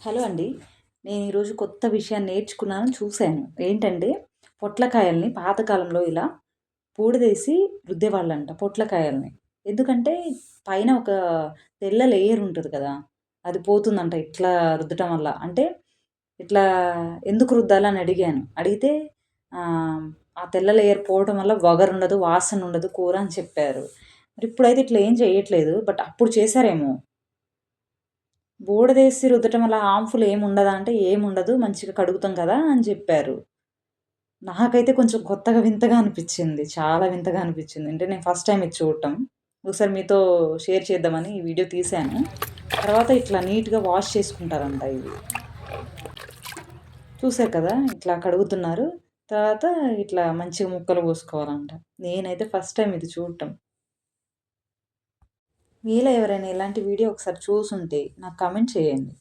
Hello అండి. నేను ఈరోజు కొత్త విషయాన్ని నేర్చుకున్నాను చూశాను. ఏంటంటే పొట్లకాయల్ని పాతకాలంలో ఇలా పూడిదేసి రుద్దేవాళ్ళంట పొట్లకాయల్ని. ఎందుకంటే పైన ఒక తెల్ల లేయర్ ఉంటుంది కదా అది పోతుందంట ఇట్లా రుద్దటం వల్ల. అంటే ఇట్లా ఎందుకు రుద్దాలని అడిగాను. అడిగితే ఆ తెల్ల లేయర్ పోవడం వల్ల వగరు ఉండదు వాసన ఉండదు కూర అని చెప్పారు. మరి ఇప్పుడైతే ఇట్లా ఏం చేయట్లేదు బట్ అప్పుడు చేశారేమో. బూడదేసి రుద్దటం అలా హార్మ్ఫుల్ ఏముండదా అంటే ఏముండదు మంచిగా కడుగుతాం కదా అని చెప్పారు. నాకైతే కొంచెం కొత్తగా వింతగా అనిపించింది చాలా వింతగా అనిపించింది. అంటే నేను ఫస్ట్ టైం ఇది చూడటం. ఒకసారి మీతో షేర్ చేద్దామని ఈ వీడియో తీశాను. తర్వాత ఇట్లా నీట్గా వాష్ చేసుకుంటారంట ఇది చూసారు కదా ఇట్లా కడుగుతున్నారు. తర్వాత ఇట్లా మంచిగా ముక్కలు పోసుకోవాలంట నేనైతే ఫస్ట్ టైం ఇది చూడటం. మీలో ఎవరైనా ఇలాంటి వీడియో ఒకసారి చూసుంటే నాకు కామెంట్ చేయండి.